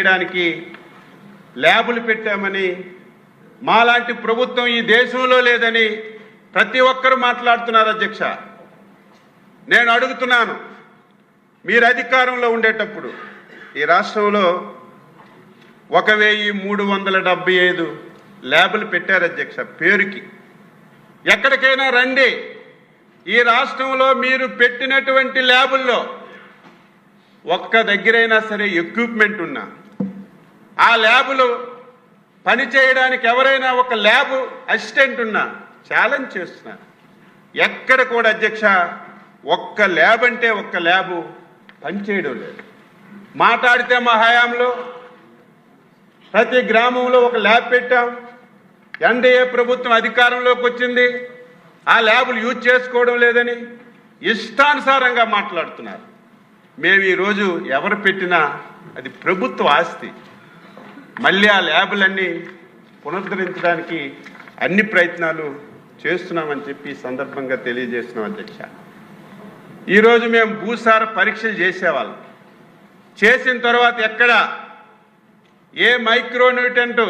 చేయడానికి ల్యాబులు పెట్టామని మాలాంటి ప్రభుత్వం ఈ దేశంలో లేదని ప్రతి ఒక్కరు మాట్లాడుతున్నారు అధ్యక్ష. నేను అడుగుతున్నాను మీరు అధికారంలో ఉండేటప్పుడు ఈ రాష్ట్రంలో ఒక వెయ్యి మూడు వందల డెబ్బై ఐదు ల్యాబులు పెట్టారు అధ్యక్ష పేరుకి. ఎక్కడికైనా రండి ఈ రాష్ట్రంలో మీరు పెట్టినటువంటి ల్యాబుల్లో ఒక్క దగ్గరైనా సరే ఎక్విప్మెంట్ ఉన్నా ఆ ల్యాబ్లో పని చేయడానికి ఎవరైనా ఒక ల్యాబ్ అసిస్టెంట్ ఉన్నా ఛాలెంజ్ చేస్తున్నా. ఎక్కడ కూడా అధ్యక్ష ఒక్క ల్యాబ్ అంటే ఒక్క ల్యాబు పనిచేయడం లేదు. మాట్లాడితే మా హయాంలో ప్రతి గ్రామంలో ఒక ల్యాబ్ పెట్టాం. ఎన్డీఏ ప్రభుత్వం అధికారంలోకి వచ్చింది. ఆ ల్యాబులు యూజ్ చేసుకోవడం లేదని ఇష్టానుసారంగా మాట్లాడుతున్నారు. మేము ఈరోజు ఎవరు పెట్టినా అది ప్రభుత్వ ఆస్తి. మళ్ళీ ఆ ల్యాబులన్నీ పునరుద్ధరించడానికి అన్ని ప్రయత్నాలు చేస్తున్నామని చెప్పి సందర్భంగా తెలియజేస్తున్నాం అధ్యక్ష. ఈరోజు మేము భూసార పరీక్షలు చేసేవాళ్ళం. చేసిన తర్వాత ఎక్కడ ఏ మైక్రోన్యూటెంట్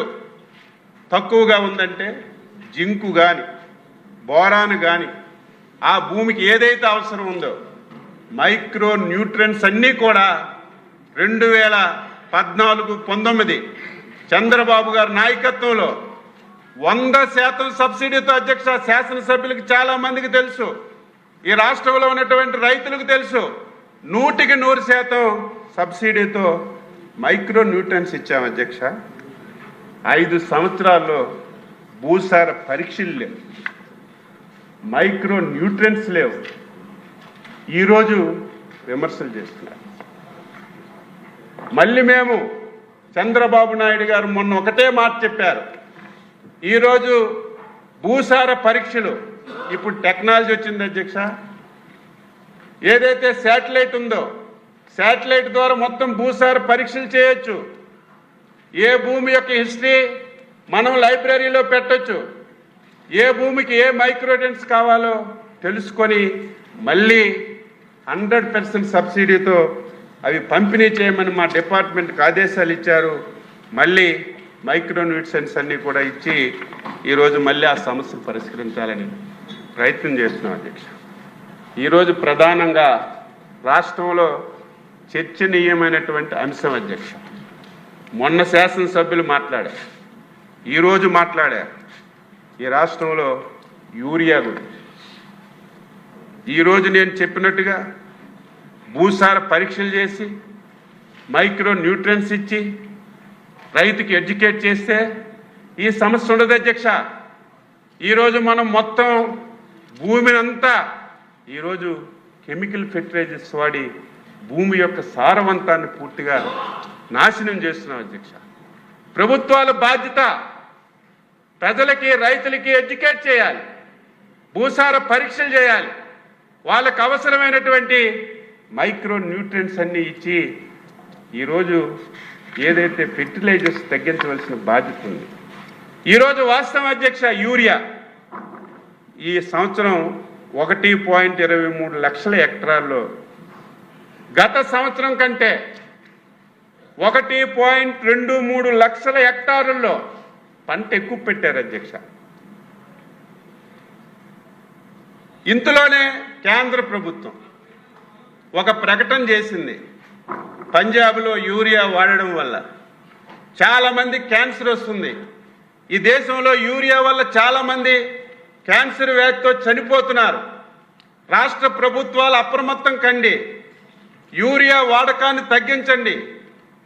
తక్కువగా ఉందంటే జింకు కానీ బోరాను కానీ ఆ భూమికి ఏదైతే అవసరం ఉందో మైక్రో న్యూట్రియన్స్ అన్నీ కూడా రెండు వేల పద్నాలుగు పంతొమ్మిది. చంద్రబాబు గారి నాయకత్వంలో వంద శాతం సబ్సిడీతో అధ్యక్ష శాసనసభ్యులకు చాలా మందికి తెలుసు. ఈ రాష్ట్రంలో ఉన్నటువంటి రైతులకు తెలుసు. నూటికి నూరు శాతం సబ్సిడీతో మైక్రో న్యూట్రన్స్ ఇచ్చాం అధ్యక్ష. ఐదు సంవత్సరాల్లో భూసార పరీక్షలు లేవు. మైక్రో న్యూట్రన్స్ లేవు. ఈరోజు విమర్శలు చేస్తున్నారు. మళ్ళీ మేము చంద్రబాబు నాయుడు గారు మొన్న ఒకటే మాట చెప్పారు. ఈరోజు భూసార పరీక్షలు ఇప్పుడు టెక్నాలజీ వచ్చింది అధ్యక్ష. ఏదైతే శాటిలైట్ ఉందో శాటిలైట్ ద్వారా మొత్తం భూసార పరీక్షలు చేయొచ్చు. ఏ భూమి యొక్క హిస్టరీ మనం లైబ్రరీలో పెట్టొచ్చు. ఏ భూమికి ఏ మైక్రోడెన్స్ కావాలో తెలుసుకొని మళ్ళీ హండ్రెడ్ పర్సెంట్ సబ్సిడీతో అవి పంపిణీ చేయమని మా డిపార్ట్మెంట్కి ఆదేశాలు ఇచ్చారు. మళ్ళీ మైక్రోన్యూట్రిషన్స్ అన్నీ కూడా ఇచ్చి ఈరోజు మళ్ళీ ఆ సమస్యను పరిష్కరించాలని ప్రయత్నం చేస్తున్నాం అధ్యక్ష. ఈరోజు ప్రధానంగా రాష్ట్రంలో చర్చనీయమైనటువంటి అంశం అధ్యక్ష. మొన్న శాసనసభ్యులు మాట్లాడారు. ఈరోజు మాట్లాడారు. ఈ రాష్ట్రంలో యూరియా గురించి. ఈరోజు నేను చెప్పినట్టుగా భూసార పరీక్షలు చేసి మైక్రో న్యూట్రియన్స్ ఇచ్చి రైతుకి ఎడ్యుకేట్ చేస్తే ఈ సమస్య ఉండదు అధ్యక్ష. ఈరోజు మనం మొత్తం భూమిని అంతా ఈరోజు కెమికల్ ఫెర్టిలైజర్స్ వాడి భూమి యొక్క సారవంతాన్ని పూర్తిగా నాశనం చేస్తున్నాం అధ్యక్ష. ప్రభుత్వాల బాధ్యత ప్రజలకి రైతులకి ఎడ్యుకేట్ చేయాలి. భూసార పరీక్షలు చేయాలి. వాళ్ళకు అవసరమైనటువంటి మైక్రో న్యూట్రియన్స్ అన్నీ ఇచ్చి ఈరోజు ఏదైతే ఫెర్టిలైజర్స్ తగ్గించవలసిన బాధ్యత ఉంది. ఈరోజు వాస్తవ అధ్యక్ష యూరియా ఈ సంవత్సరం ఒకటి పాయింట్ ఇరవై మూడు లక్షల హెక్టార్లో. గత సంవత్సరం కంటే ఒకటి పాయింట్ రెండు మూడు లక్షల హెక్టారుల్లో పంట ఎక్కువ పెట్టారు అధ్యక్ష. ఇంతలోనే కేంద్ర ప్రభుత్వం ఒక ప్రకటన చేసింది. పంజాబ్లో యూరియా వాడడం వల్ల. చాలామంది క్యాన్సర్ వస్తుంది. ఈ దేశంలో యూరియా వల్ల చాలామంది క్యాన్సర్ వ్యాధితో చనిపోతున్నారు. రాష్ట్ర ప్రభుత్వాలు అప్రమత్తం కండి. యూరియా వాడకాన్ని తగ్గించండి.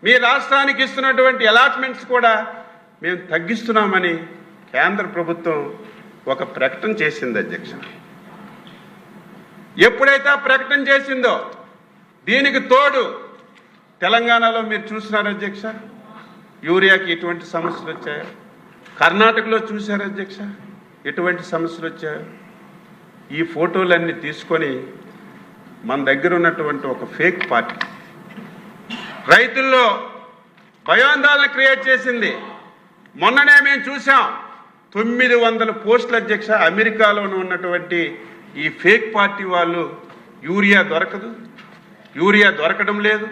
మీ రాష్ట్రానికి ఇస్తున్నటువంటి అలాట్మెంట్స్ కూడా మేము తగ్గిస్తున్నామని కేంద్ర ప్రభుత్వం ఒక ప్రకటన చేసింది అధ్యక్ష. ఎప్పుడైతే ఆ ప్రకటన చేసిందో దీనికి తోడు తెలంగాణలో మీరు చూసినారు అధ్యక్ష? యూరియాకి ఎటువంటి సమస్యలు వచ్చాయో? కర్ణాటకలో చూశారు అధ్యక్ష? ఎటువంటి సమస్యలు వచ్చాయో? ఈ ఫోటోలన్నీ తీసుకొని మన దగ్గర ఉన్నటువంటి ఒక ఫేక్ పార్టీ రైతుల్లో భయాందోళన క్రియేట్ చేసింది. మొన్ననే మేము చూసాం తొమ్మిది వందల పోస్టుల అధ్యక్ష అమెరికాలోనూ ఉన్నటువంటి ఈ ఫేక్ పార్టీ వాళ్ళు యూరియా దొరకదు. యూరియా దొరకడం లేదు.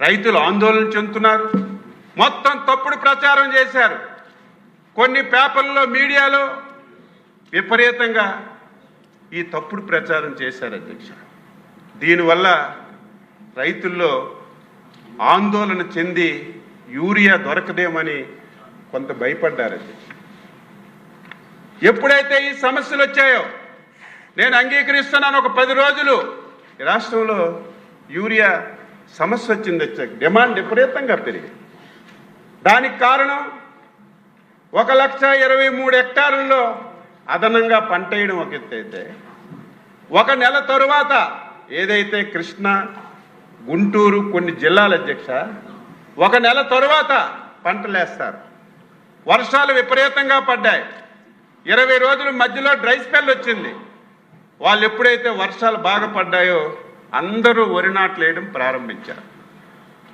రైతులు ఆందోళన చెందుతున్నారు. మొత్తం తప్పుడు ప్రచారం చేశారు. కొన్ని పేపర్లలో మీడియాలో విపరీతంగా ఈ తప్పుడు ప్రచారం చేశారు అధ్యక్ష. దీనివల్ల రైతుల్లో ఆందోళన చెంది యూరియా దొరకదేమని కొంత భయపడ్డారు అధ్యక్ష. ఎప్పుడైతే ఈ సమస్యలు వచ్చాయో నేను అంగీకరిస్తున్నాను ఒక పది రోజులు. రాష్ట్రంలో యూరియా సమస్య వచ్చింది డిమాండ్ విపరీతంగా పెరిగింది. దానికి కారణం ఒక లక్ష ఇరవై మూడు హెక్టారుల్లో అదనంగా పంట వేయడం ఒక ఎత్తైతే ఒక నెల తరువాత ఏదైతే కృష్ణ గుంటూరు కొన్ని జిల్లాల అధ్యక్ష ఒక నెల తరువాత పంటలేస్తారు వర్షాలు విపరీతంగా పడ్డాయి. ఇరవై రోజుల మధ్యలో డ్రై స్పెల్ వచ్చింది. వాళ్ళు ఎప్పుడైతే వర్షాలు బాగా పడ్డాయో అందరూ వరి నాట్లు వేయడం ప్రారంభించారు.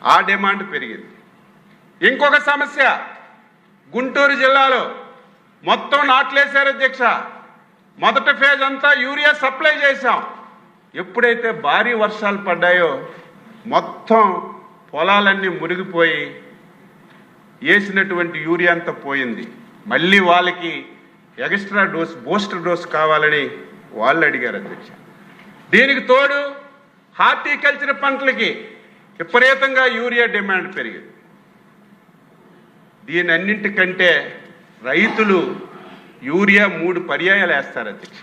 ఆ డిమాండ్ పెరిగింది. ఇంకొక సమస్య గుంటూరు జిల్లాలో మొత్తం నాట్లేశారు అధ్యక్ష. మొదటి ఫేజ్ అంతా యూరియా సప్లై చేశాం. ఎప్పుడైతే భారీ వర్షాలు పడ్డాయో మొత్తం పొలాలన్నీ మునిగిపోయి వేసినటువంటి యూరియా అంతా పోయింది. మళ్ళీ వాళ్ళకి ఎక్స్ట్రా డోస్ బూస్టర్ డోస్ కావాలని వాళ్ళు అడిగారు అధ్యక్ష. దీనికి తోడు హార్టికల్చర్ పంటలకి విపరీతంగా యూరియా డిమాండ్ పెరిగింది. దీని అన్నింటికంటే రైతులు యూరియా మూడు పర్యాయాలు వేస్తారు అధ్యక్ష.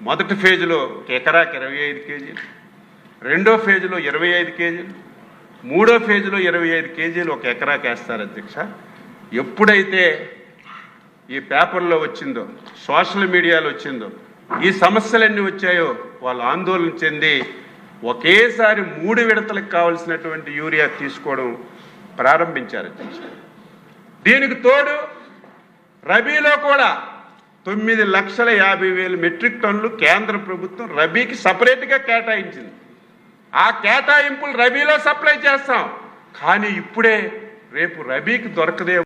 మొదటి ఫేజ్లో ఒక ఎకరాకి ఇరవై ఐదు కేజీలు రెండో ఫేజ్లో ఇరవై ఐదు కేజీలు మూడో ఫేజ్లో ఇరవై ఐదు కేజీలు ఒక ఎకరాకి వేస్తారు అధ్యక్ష. ఎప్పుడైతే ఈ పేపర్లో వచ్చిందో సోషల్ మీడియాలో వచ్చిందో ఈ సమస్యలన్నీ వచ్చాయో వాళ్ళు ఆందోళన చెంది ఒకేసారి మూడు విడతలకు కావలసినటువంటి యూరియా తీసుకోవడం ప్రారంభించారు దీనికి తోడు రబీలో కూడా తొమ్మిది లక్షల యాభై వేల మెట్రిక్ టన్నులు కేంద్ర ప్రభుత్వం రబీకి సపరేట్గా కేటాయించింది. ఆ కేటాయింపులు రబీలో సప్లై చేస్తాం. కానీ ఇప్పుడే రేపు రబీకి దొరకదే